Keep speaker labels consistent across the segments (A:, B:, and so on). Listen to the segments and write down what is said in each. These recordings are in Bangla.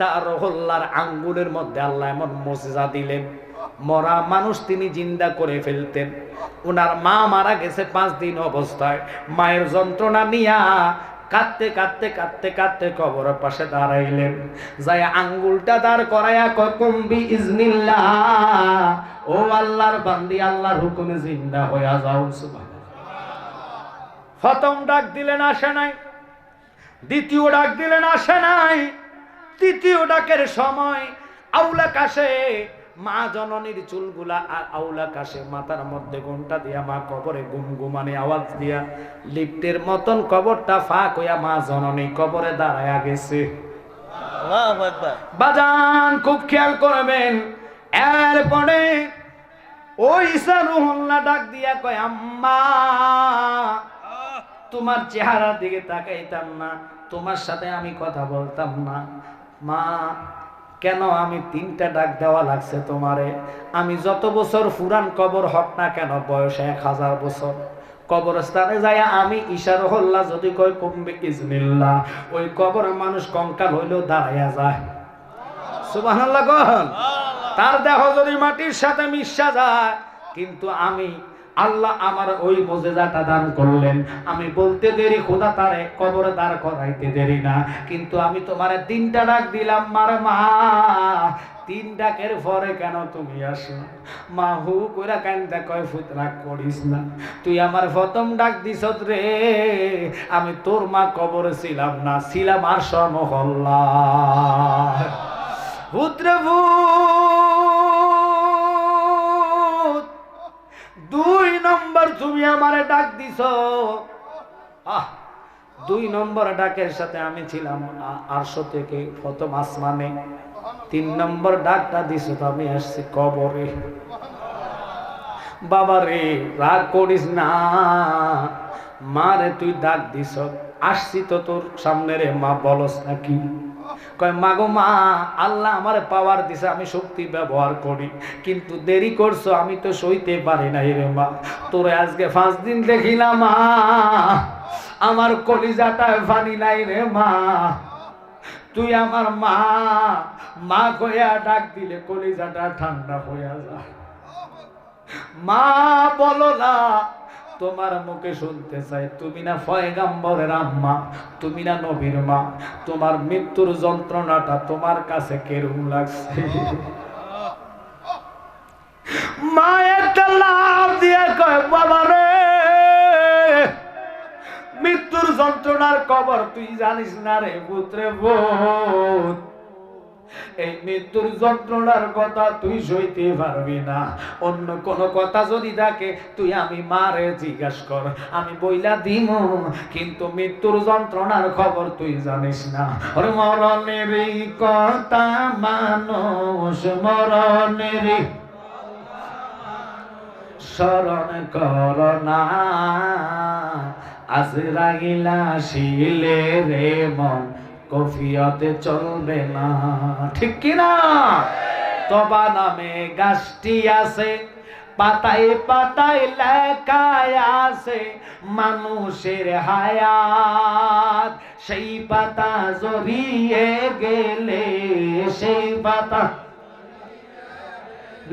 A: তার হল্লার আঙ্গুলের মধ্যে আল্লাহ এমন মজা দিলেন। মরা মানুষ তিনি জিন্দা করে ফেলতেন। ওনার মা মারা গেছে পাঁচ দিন অবস্থায়। মায়ের যন্ত্রণা নিয়া কাঁদতে কাঁদতে কাঁদতে কাঁদতে কবরের পাশে দাঁড়াইলেন। যাই আঙ্গুলটা দাঁড় করাইয়া কুম্বি ইজনিল্লাহ। ও আল্লাহর বান্দি, আল্লাহর হুকুমে জিন্দা হইয়া যাও। প্রথম ডাক দিলেন, আসে নাই। দ্বিতীয় ডাক দিলেন, আসে নাই। তৃতীয় ডাকের সময় আউলা কাশে মা জননীর চুলগুলা আউলা কাশে মাথার মধ্যে ঘণ্টা দিয়া মা কবরে গুমগুমানি আওয়াজ দিয়া লিফটের মতন কবরটা ফাঁক হইয়া মা জননী কবরে দাঁড়ায়া গেছে। বাজান খুব খেয়াল করবেন এরপরে ওই সারুহল্লা ডাক দিয়া কয় আম্মা তোমার চেহারার দিকে তাকাইতাম না তোমার সাথে আমি কথা বলতাম না মা কেন আমি তিনটা ডাক দেওয়া লাগছে তোমারে? আমি যত বছর ফুরান কবর হক না কেন বয়স এক হাজার বছর। কবরস্থানে যায় আমি ইশার হল্লা যদি কয় কমবে ইজনিল্লাহ। ওই কবর মানুষ কঙ্কাল হইলেও দাঁড়াইয়া যায়। কন তার দেহ যদি মাটির সাথে মিশা যায় কিন্তু আমি আল্লাহ আমার ওই মজেজাটা দান করলেন। আমি বলতে দেরি, খোদা তারে কবরে দাঁড় করাইতে দেরি না। কিন্তু আমি তোমার তিনটা ডাক দিলাম, মার মা। তিন ডাকের পরে কেন তুমি আসো মা হু কইরা কান্দা, কয়, ফুত, রাগ করিস না। তুই আমার প্রথম ডাক দিছ রে। আমি তোর মা কবরে ছিলাম না, ছিলাম আর সমহল্লা। আমারে ডাক দিছ? আহ, দুই নম্বর ডাকের সাথে আমি ছিলাম আরশো থেকে প্রথম আসমানে। তিন নম্বর ডাকটা দিছ তো, আমি আসছি কবরে। বাবা রে, রাগ করিস না। মারে তুই ডাক দিস আসছি তো তোর সামনে রে, মা বলস নাকি? কয় মা গো মা, আল্লাহ আমার পাওয়ার দিছে, আমি শক্তি ব্যবহার করি। কিন্তু দেরি করছ, আমি তো সইতে পারি না রে মা। তোরে আজকে পাঁচ দিন দেখিলাম, মা। আমার কলিজাটা ফানি নাই রে মা। তুই আমার মা। মা কইয়া ডাক দিলে কলিজাটা ঠান্ডা হইয়া যায়। মা বলো না তোমার মুখে শুনতে চাই। তুমি না ফয়গাম্বরের আম্মা, তুমি না নবীর মা। তোমার মৃত্যুর যন্ত্রণাটা তোমার কাছে কেরম লাগছে? মৃত্যুর যন্ত্রণার কবর তুই জানিস না রে পুত্রে বোধ এই মৃত্যুর যন্ত্রণার কথা তুই সইতে পারবি না। অন্য কোন কথা যদি থাকে তুই আমি মারে জিজ্ঞাস কর, আমি বইলা দিম কিন্তু মৃত্যুর যন্ত্রণার খবর তুই জানিস না। মরণের কথা মানুষ, মরণের স্মরণ কর না। আজরাইলা শিলে রে মন কফিয়তে চলবে না। ঠিক কি না তবা নামে গাছটি আছে, পাতায় পাতায় লেখায় আছে, মানুষের হায়াত। সেই পাতা জড়িয়ে গেলে, সেই পাতা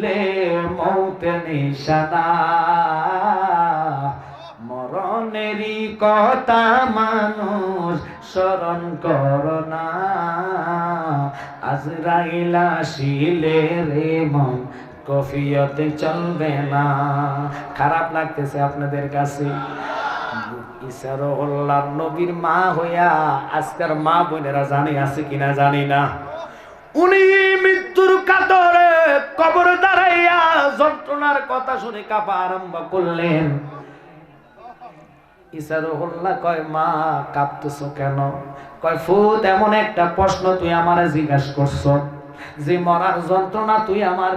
A: লে মৌতে নিশানা। মরণেরই কথা মানুষ স্মরণ করোনা আজরাইলা শিলে রে মন, কফিয়তে চলবে না। খারাপ লাগতেছে আপনাদের কাছে? নবীর মা হইয়া আজকের মা বোনেরা জানি, আছে কিনা জানি না। উনি মৃত্যুর কাতরে কবর দাঁড়াইয়া যন্ত্রণার কথা শুনে কাপা আরম্ভ করলেন।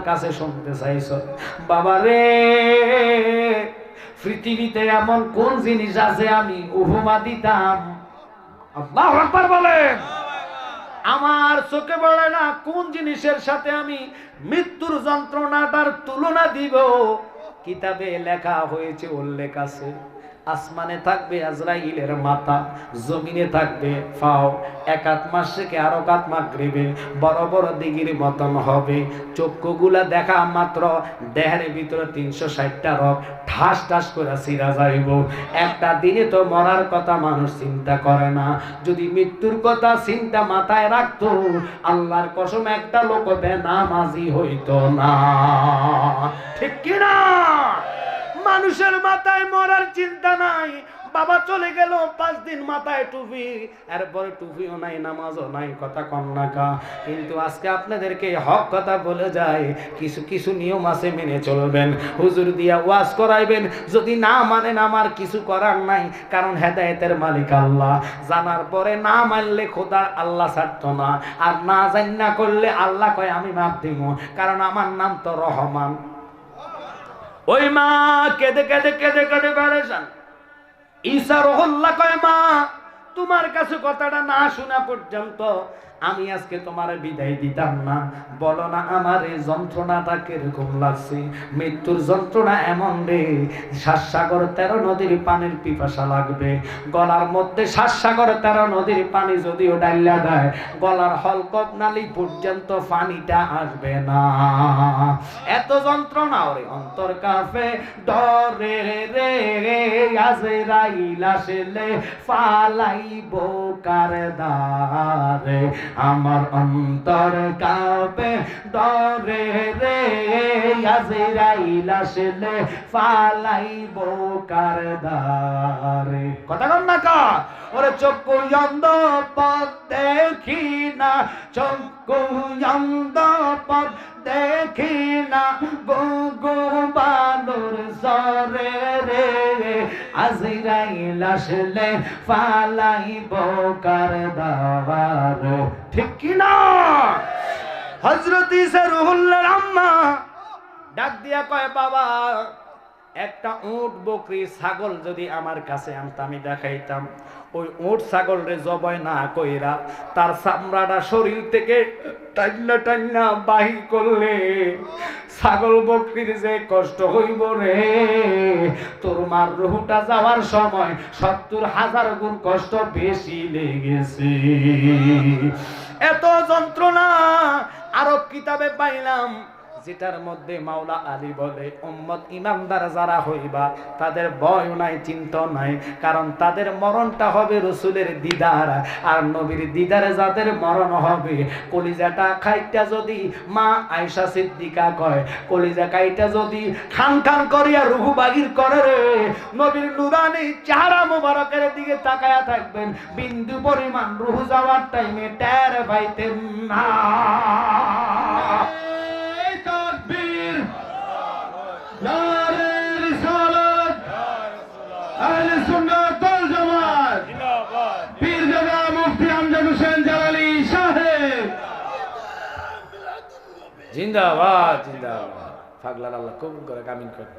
A: কাছে শুনতে চাইছ। বাবা রে, পৃথিবীতে এমন কোন জিনিস আছে আমি উপমা দিতাম? আমার চোখে পড়ে না, কোন জিনিসের সাথে আমি মৃত্যুর যন্ত্রণাটার তুলনা দিব? কিতাবে লেখা হয়েছে, উল্লেখ আছে। আসমানে থাকবে আজরাইলের মাথা, জমিনে থাকবে ফাও। এক আত মাস থেকে আরও কাত মাগরিবে বড় বড় দিগির মতন হবে। চক্ষুগুলা দেখা মাত্র দেহের ভিতরে তিনশো ষাটটা রক ঠাস ঠাস করে সিরা যাইব। একটা দিনে তো মরার কথা মানুষ চিন্তা করে না। যদি মৃত্যুর কথা চিন্তা মাথায় রাখতো, আল্লাহর কসম একটা লোক বেনামাজি হইতো না। ঠিক কিনা? মানুষের মাথায় মরার চিন্তা নাই। বাবা চলে গেল, পাঁচ দিন মাথায় টুপি। এরপরে টুপিও নাই, নামাজও নাই, কথা কম নাকা কিন্তু আজকে আপনাদেরকে হক কথা বলে যায় কিছু কিছু নিয়ম আছে, মেনে চলবেন। হুজুর দিয়া ওয়াজ করাইবেন। যদি না মানেন, আমার কিছু করার নাই, কারণ হেদায়েতের মালিক আল্লাহ। জানার পরে না মানলে খোদার আল্লাহ ছাড়তো না। আর না জান না করলে আল্লাহ কয়, আমি মাপ দিব কারণ আমার নাম তো রহমান। ওই মা কেঁদে কেঁদে কেঁদে কেঁদে বেড়েছেন ঈশা রহল্লা কয় মা তোমার কাছে কথাটা না শোনা পর্যন্ত আমি আজকে তোমার বিদায় দিতাম না। বলো না, আমার এই যন্ত্রণাটা কীরকম লাগছে? মৃত্যুর যন্ত্রণা এমন রে, শ্বাসসাগর তেরো নদীর পানির পিপাসা লাগবে। গলার মধ্যে শ্বাসসাগর তেরো নদীর পানি যদিও ডাইলা দেয়, গলার হলকপ নালি পর্যন্ত পানিটা আসবে না। এত যন্ত্রণা ওরে অন্তর কাফে, ডরে রে আজরাইল আসলে ফালাইব কার দারে আমার অন্তর কাপে ডরে রে আজরাইল আসলে ফালাইব কার দারে কথা কন না কা ওরে চক্ষু অন্ধ পথ দেখি না চক্ষু অন্ধ পথ দেখি না গো বানুর সরে রে। আজরাইল আসলে ফালাই কার দাবার ঠিক কি না? হযরত ইসা রুহুল্লাহর আম্মা ডাক দিয়া কয়, বাবা একটা উট, বকরি, ছাগল যদি আমার কাছে আনতাম আমি দেখাইতাম। ওই উট ছাগল রে জবাই না কইরা তার চামড়াটা শরীর থেকে টান্না টান্না বাহির করলে, ছাগল, বকরির যে কষ্ট হইব রে, তোর মার রুহুটা যাওয়ার সময় সত্তর হাজার গুণ কষ্ট বেশি লেগেছে। এত যন্ত্রণা আরও কিতাবে পাইলাম যেটার মধ্যে মাওলা আলী বলে, উম্মত ইমানদার যারা হইবা, তাদের ভয় নাই, চিন্তা নাই, কারণ তাদের মরণটা হবে রসুলের দিদার, আর নবীর দিদারে যাদের মরণ হবে, কলিজাটা খাইটা যদি মা আয়সা সিদ্দিকা কয়, কলিজা খাইটা যদি খান খান করিয়া রুহু বাগির করে রে, নবীর নুরানি চেহারা মোবারকের দিকে তাকায়া থাকবেন, বিন্দু পরিমাণ রুহু যাওয়ার টাইমে টের পাইতেন না। জিন্দাবাদ জিন্দাবাদ। ফাগলার আল্লাহ কবুল করে কামিন করে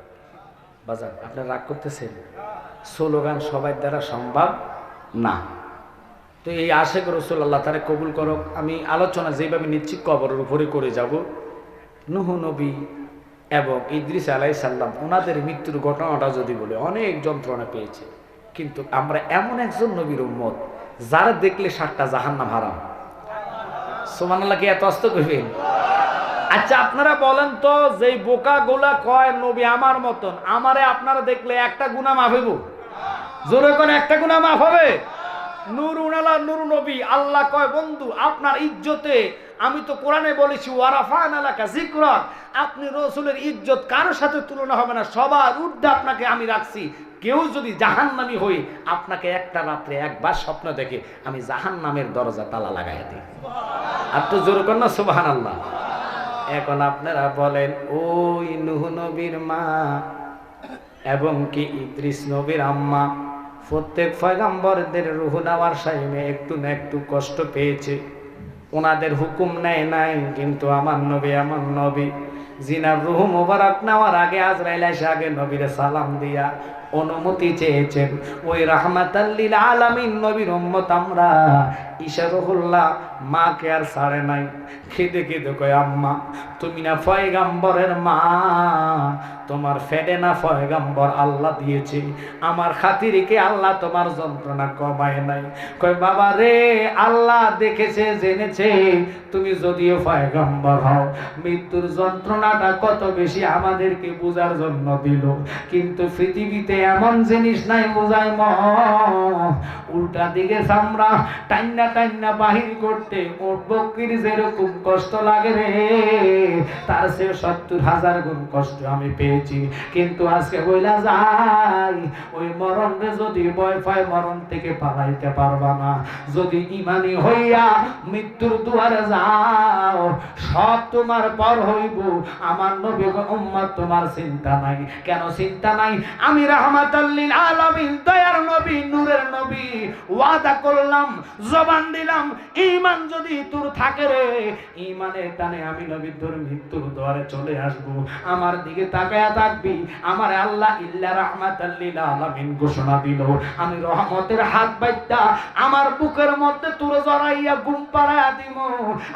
A: আপনার রাগ করতেছেন? স্লোগান সবার দ্বারা সম্ভব না। তো এই আশেক আল্লাহ তারা কবুল করো আমি আলোচনা যেভাবে নিচ্ছি, কবরের উপরে করে যাব। নুহ নবী এবং ইদ্রিস আলাই সাল্লাম ওনাদের মৃত্যুর ঘটনাটা যদি বলে, অনেক যন্ত্রণা পেয়েছে। কিন্তু আমরা এমন একজন নবীর উম্মত, যারা দেখলে সাতটা জাহান্নাম হারাম। সোমান আল্লাহকে এত অস্ত করবেন আচ্ছা আপনারা বলেন তো, যেই বোকা গোলা কয়, নবী আমার মতন, আমারে আপনারা দেখলে একটা গুণা মাফ হইব? জোরে কোন, একটা গুণা মাফ হবে? নূর উনালা নূর নবী, আল্লাহ কয়, বন্ধু, আপনার ইজ্জতে আমি তো কোরআনে বলেছি ওয়ারাফান আপনি রসুলের ইজ্জত কারোর সাথে তুলনা হবে না, সবার আপনাকে আমি রাখছি। কেউ যদি জাহান্নামী হই আপনাকে একটা রাত্রে একবার স্বপ্ন দেখে, আমি জাহান্নামের দরজা তালা লাগাই দিই। আর তো জোর কর না সুবাহান আল্লাহ এখন আপনারা বলেন, ওই নুহ নবীর মা এবং কি ইদ্রিস নবীর আম্মা? প্রত্যেক পয়গাম্বরদের রুহু নেওয়ার টাইমে একটু না একটু কষ্ট পেয়েছে। ওনাদের হুকুম নেয় নাই, কিন্তু আমার নবী আমার নবী জিনার রুহু মোবারক নেওয়ার আগে আজরাইল এসে আগে নবীরে সালাম দিয়া অনুমতি চেয়েছেন। ওই রাহমাতাল্লিল আলামিন, নবীর উম্মত আমরা ইশারুল্লাহ মাকে আর ছাড়ে নাই। খেদে খেদে কয়, আম্মা, তুমি না ফয়গাম্বরের মা। তোমার ফেডে না ফয়গাম্বর আল্লাহ দিয়েছে। আমার খাতিরিকে আল্লাহ তোমার যন্ত্রণা কমায় নাই। কয়, বাবা রে, আল্লাহ দেখেছে, জেনেছে। তুমি যদিও ফয়গাম্বর হও, মৃত্যুর যন্ত্রণাটা কত বেশি আমাদেরকে বোঝার জন্য দিল। কিন্তু পৃথিবীতে এমন জিনিস নাই, বোঝায় ম উল্টা দিকে চামড়া টান্না টান্না বাহির করতে ওট বকরির যেরকম কষ্ট লাগে রে, তার সে সত্তর হাজার গুণ কষ্ট আমি পেয়েছি। কিন্তু আজকে বইলা যাই ওই মরণ রে যদি ভয় পায়, মরণ থেকে পালাইতে পারবা না। যদি ইমানি হইয়া মৃত্যুর দুয়ারে যাও, সব তোমার পর হইব। আমার নবী উম্মত, তোমার চিন্তা নাই। কেন চিন্তা নাই? আমি রাহমাতাল্লিল আলামিন, দয়ার নবী, নূরের নবী, ওয়াদা করলাম, জবান দিলাম ঈমান যদি তোর থাকে রে ঈমানের টানে আমি নবী তোর মৃত্যুর দ্বারে চলে আসব। আমার দিকে তাকায়া থাকবি, আমার আল্লাহ ইল্লা রাহমাতাল্লিল আলামিন ঘোষণা দিল। আমি রহমতের হাত বাইতা আমার বুকের মধ্যে তোর জড়াইয়া ঘুম পাড়াইয়া দিব।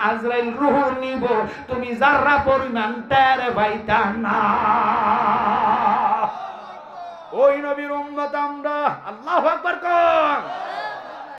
A: আজরাইল রুহ নিব, তুমি যারা পরিমাণ টের পাইতা না। ওই নবীর উম্মত আমরা, আল্লাহু আকবার কর